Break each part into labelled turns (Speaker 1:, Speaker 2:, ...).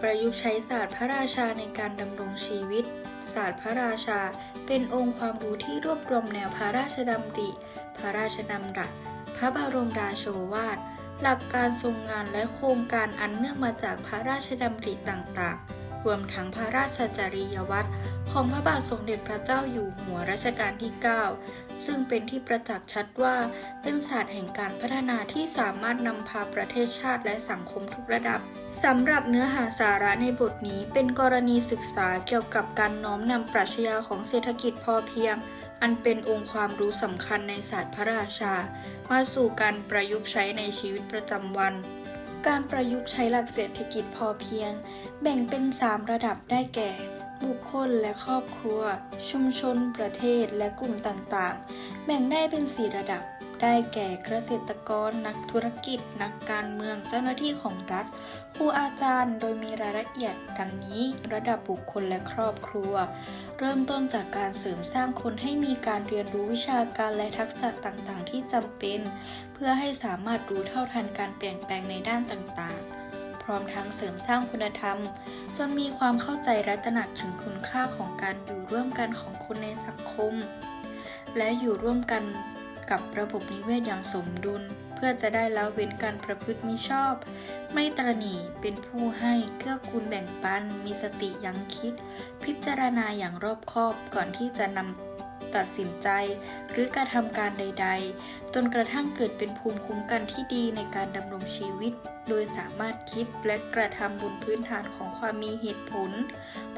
Speaker 1: ประยุกต์ใช้ศาสตร์พระราชาในการดำรงชีวิต ศาสตร์พระราชา เป็นองค์ความรู้ที่รวบรวมแนวพระราชดำริ พระราชดำรัส พระบรมราโชวาท หลักการทรงงานและโครงการอันเนื่องมาจากพระราชดำริต่างๆ รวมทั้งพระราชจริยวัตรของพระบาทสมเด็จพระเจ้าอยู่หัวรัชกาลที่ 9 ซึ่งเป็นที่ประจักษ์ชัดว่าเป็นศาสตร์แห่งการพัฒนาที่สามารถนำพาประเทศชาติและสังคมทุกระดับสำหรับเนื้อหาสาระในบทนี้เป็นกรณีศึกษาเกี่ยวกับการน้อมนำปรัชญาของเศรษฐกิจพอเพียง อันเป็นองค์ความรู้สำคัญในศาสตร์พระราชา มาสู่การประยุกต์ใช้ในชีวิตประจำวัน การประยุกต์ใช้หลักเศรษฐกิจพอเพียง แบ่งเป็น 3 ระดับได้แก่ บุคคลและครอบครัว ชุมชน ประเทศและกลุ่มต่างๆ แบ่งได้เป็น 4 ระดับ ได้แก่เกษตรกร นักธุรกิจ นักการเมืองเจ้าหน้าที่ของรัฐ ครูอาจารย์ โดยมีรายละเอียดดังนี้ ระดับบุคคลและครอบครัว เริ่มต้นจากการเสริมสร้างคนให้มีการเรียนรู้วิชาการและทักษะต่างๆ ที่จำเป็น เพื่อให้สามารถรู้เท่าทันการเปลี่ยนแปลงในด้านต่างๆพร้อมทั้งเสริมสร้างคุณธรรม จนมีความเข้าใจและตระหนักถึงคุณค่าของการอยู่ร่วมกันของคนในสังคม และอยู่ร่วมกัน กับระบบนิเวศอย่างสมดุล เพื่อจะได้ละเว้นการประพฤติมิชอบ ไม่ตระหนี่เป็นผู้ให้เกื้อกูลแบ่งปัน มีสติยั้งคิด พิจารณาอย่างรอบคอบก่อนที่จะนำตัดสินใจ หรือกระทำการใด ๆ จนกระทั่งเกิดเป็นภูมิคุ้มกันที่ดีในการดำรงชีวิต โดยสามารถคิดและกระทำบนพื้นฐานของความมีเหตุผล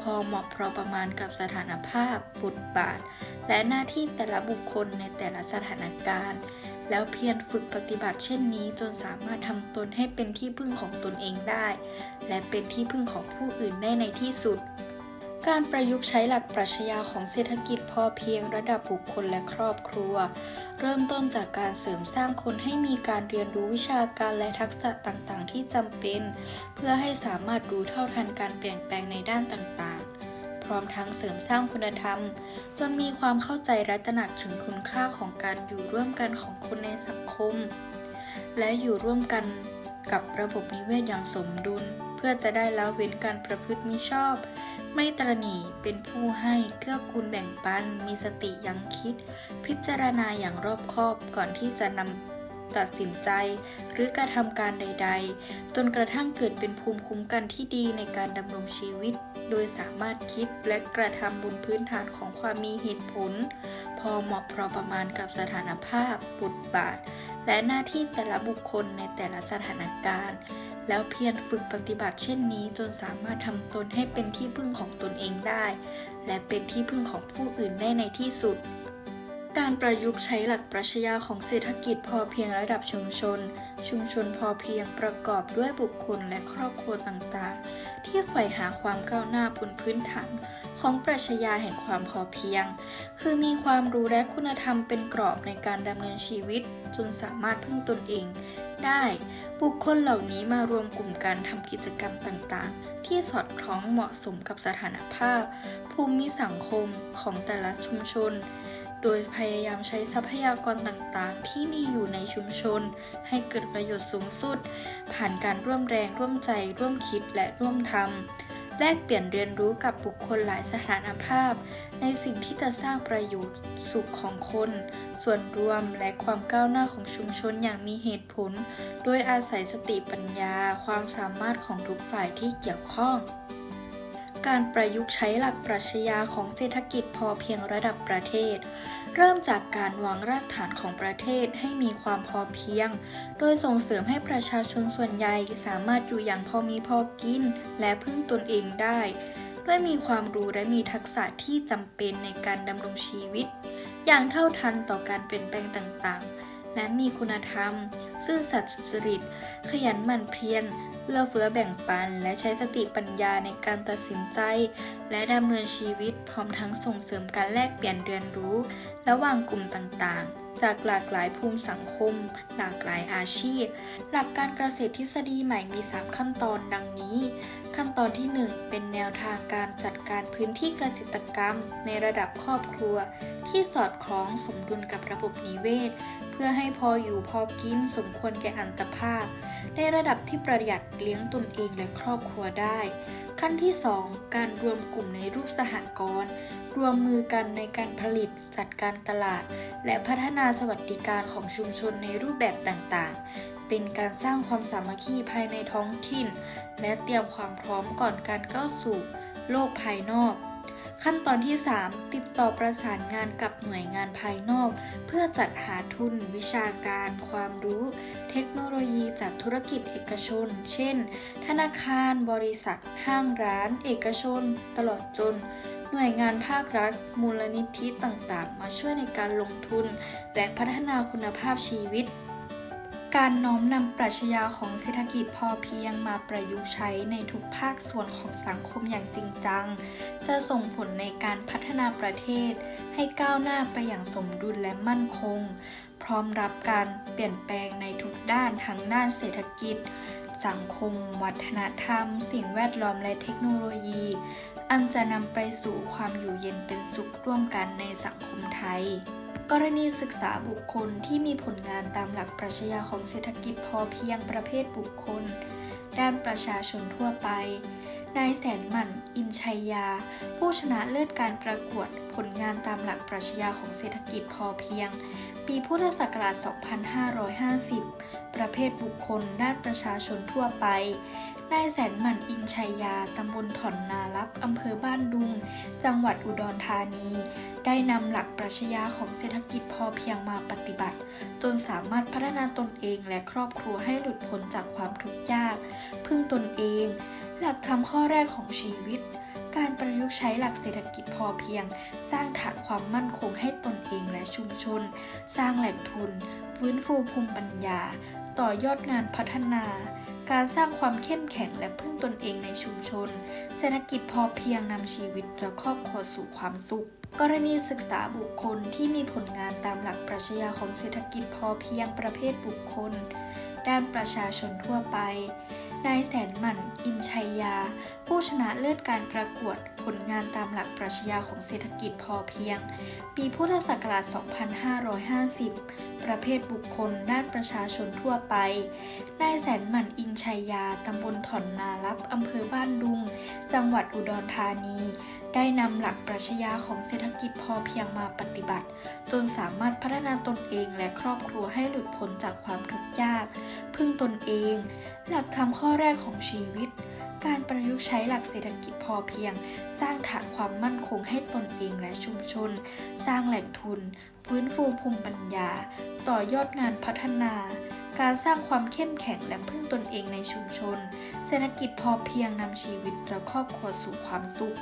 Speaker 1: พอเหมาะพอประมาณกับสถานภาพบทบาท และหน้าที่แต่ละบุคคลในแต่ละสถานการณ์ แล้วเพียรฝึกปฏิบัติเช่นนี้จนสามารถทำตนให้เป็นที่พึ่งของตนเองได้ และเป็นที่พึ่งของผู้อื่นได้ในที่สุด การประยุกต์ใช้หลักปรัชญาของเศรษฐกิจพอเพียงระดับบุคคลและครอบครัว เริ่มต้นจากการเสริมสร้างคนให้มีการเรียนรู้วิชาการและทักษะต่างๆ ที่จำเป็น เพื่อให้สามารถรู้เท่าทันการเปลี่ยนแปลงในด้านต่างๆ ร้อมทั้งเสริมสร้างคุณธรรม จนมีความเข้าใจและตระหนักถึงคุณค่าของการอยู่ร่วมกันของคนในสังคม และอยู่ร่วมกันกับระบบนิเวศอย่างสมดุล เพื่อจะได้ละเว้นการประพฤติมิชอบ ไม่ตระหนี่เป็นผู้ให้เกื้อกูลแบ่งปัน มีสติยังคิด พิจารณาอย่างรอบคอบก่อนที่จะนำตัดสินใจหรือกระทำการใด ๆ จนกระทั่งเกิดเป็นภูมิคุ้มกันที่ดีในการดำรงชีวิต โดยสามารถคิดและกระทำบนพื้นฐานของความมีเหตุผล พอเหมาะพอประมาณกับสถานภาพ บทบาท และหน้าที่แต่ละบุคคลในแต่ละสถานการณ์ แล้วเพียรฝึกปฏิบัติเช่นนี้จนสามารถทำตนให้เป็นที่พึ่งของตนเองได้ และเป็นที่พึ่งของผู้อื่นได้ในที่สุด การประยุกต์ใช้หลักปรัชญาของเศรษฐกิจพอเพียงระดับชุมชน ชุมชนพอเพียงประกอบด้วยบุคคลและครอบครัวต่างๆ ที่ใฝ่หาความก้าวหน้าบนพื้นฐานของปรัชญาแห่งความพอเพียง คือมีความรู้และคุณธรรมเป็นกรอบในการดำเนินชีวิต จนสามารถพึ่งตนเอง ได้ บุคคลเหล่านี้มารวมกลุ่มการทำกิจกรรมต่างๆ ที่สอดคล้องเหมาะสมกับสถานภาพ ภูมิสังคมของแต่ละชุมชน โดยพยายามใช้ทรัพยากรต่างๆ ที่มีอยู่ในชุมชน ให้เกิดประโยชน์สูงสุด ผ่านการร่วมแรงร่วมใจ ร่วมคิดและร่วมทำแลกเปลี่ยนเรียนรู้กับบุคคลหลายสถานภาพ ในสิ่งที่จะสร้างประโยชน์สุขของคน ส่วนรวมและความก้าวหน้าของชุมชนอย่างมีเหตุผล โดยอาศัยสติปัญญา ความสามารถของทุกฝ่ายที่เกี่ยวข้อง การประยุกต์ใช้หลักปรัชญาของเศรษฐกิจพอเพียงระดับประเทศ เริ่มจากการวางรากฐานของประเทศให้มีความพอเพียง โดยส่งเสริมให้ประชาชนส่วนใหญ่สามารถอยู่อย่างพอมีพอกิน และพึ่งตนเองได้ ด้วยมีความรู้และมีทักษะที่จำเป็นในการดำรงชีวิต อย่างเท่าทันต่อการเปลี่ยนแปลงต่างๆ และมีคุณธรรม ซื่อสัตย์สุจริต ขยันหมั่นเพียรเอื้อเฟื้อแบ่งปัน และใช้สติปัญญาในการตัดสินใจ และดำเนินชีวิตพร้อมทั้งส่งเสริมการแลกเปลี่ยนเรียนรู้ ระหว่างกลุ่มต่างๆ จากหลากหลายภูมิสังคม หลากหลายอาชีพ หลักการเกษตรทฤษฎีใหม่มี 3 ขั้นตอนดังนี้ ขั้นตอนที่ 1 เป็นแนวทางการจัดการพื้นที่เกษตรกรรม ในระดับครอบครัว ที่สอดคล้องสมดุลกับระบบนิเวศ เพื่อให้พออยู่พอกินสมควรแก่อันตภาพ ในระดับที่ประหยัดเลี้ยงตนเองและครอบครัวได้ ขั้นที่ 2 การรวมกลุ่มในรูปสหกรณ์รวมมือกันในการผลิตจัดการตลาด และพัฒนาสวัสดิการของชุมชนในรูปแบบต่างๆ เป็นการสร้างความสามัคคีภายในท้องถิ่น และเตรียมความพร้อมก่อนการก้าวสู่ โลกภายนอก ขั้นตอนที่ 3 ติดต่อประสานงานกับหน่วยงานภายนอก เพื่อจัดหาทุน วิชาการ ความรู้ เทคโนโลยีจากธุรกิจเอกชน เช่น ธนาคาร บริษัท ห้างร้าน เอกชน ตลอดจน หน่วยงานภาครัฐ มูลนิธิต่างๆ มาช่วยในการลงทุน และพัฒนาคุณภาพชีวิต การน้อมนำปรัชญาของเศรษฐกิจพอเพียงมาประยุกต์ใช้ในทุกภาคส่วนของสังคมอย่างจริงจัง จะส่งผลในการพัฒนาประเทศ ให้ก้าวหน้าไปอย่างสมดุลและมั่นคง พร้อมรับการเปลี่ยนแปลงในทุกด้านทั้งด้านเศรษฐกิจ สังคม วัฒนธรรม สิ่งแวดล้อมและเทคโนโลยี อันจะนำไปสู่ความอยู่เย็นเป็นสุขร่วมกันในสังคมไทย กรณีศึกษาบุคคลที่มีผลงานตามหลักปรัชญาของเศรษฐกิจพอเพียงประเภทบุคคล ด้านประชาชนทั่วไป นายแสนหมั่น อินชัยยา ผู้ชนะเลิศการประกวดผลงานตามหลักปรัชญาของเศรษฐกิจพอเพียง ปีพุทธศักราช 2550 ประเภทบุคคลด้านประชาชนทั่วไป นายแสนหมั่นอินชัยยา ตำบลถ่อนนาลับ อำเภอบ้านดุง จังหวัดอุดรธานี ได้นำหลักปรัชญาของเศรษฐกิจพอเพียงมาปฏิบัติ จนสามารถพัฒนาตนเองและครอบครัวให้หลุดพ้นจากความทุกข์ยาก พึ่งตนเอง หลักธรรมข้อแรกของชีวิต การประยุกต์ใช้หลักเศรษฐกิจพอเพียง สร้างฐานความมั่นคงให้ตนเองและชุมชน สร้างแหล่งทุน ฟื้นฟูภูมิปัญญา ต่อยอดงานพัฒนา การสร้างความเข้มแข็งและพึ่งตนเองในชุมชน เศรษฐกิจพอเพียงนำชีวิตและครอบครัวสู่ความสุข กรณีศึกษาบุคคลที่มีผลงานตามหลักปรัชญาของเศรษฐกิจพอเพียงประเภทบุคคล ด้านประชาชนทั่วไปนายแสนหมั่น อินชัยยา ผู้ชนะเลิศการประกวดผลงานตามหลักปรัชญาของเศรษฐกิจพอเพียง ปีพุทธศักราช 2550 ประเภทบุคคลด้านประชาชนทั่วไป นายแสนหมั่นอินชัยยา ตำบลถ่อนนาลับ อำเภอบ้านดุง จังหวัดอุดรธานี ได้นำหลักปรัชญาของเศรษฐกิจพอเพียงมาปฏิบัติ จนสามารถพัฒนาตนเองและครอบครัวให้หลุดพ้นจากความทุกข์ยาก พึ่งตนเอง หลักธรรมข้อแรกของชีวิต การประยุกต์ใช้หลักเศรษฐกิจพอเพียง สร้างฐานความมั่นคงให้ตนเองและชุมชน สร้างแหล่งทุน ฟื้นฟูภูมิปัญญา ต่อยอดงานพัฒนา การสร้างความเข้มแข็งและพึ่งตนเองในชุมชน เศรษฐกิจพอเพียงนำชีวิตและครอบครัวสู่ความสุข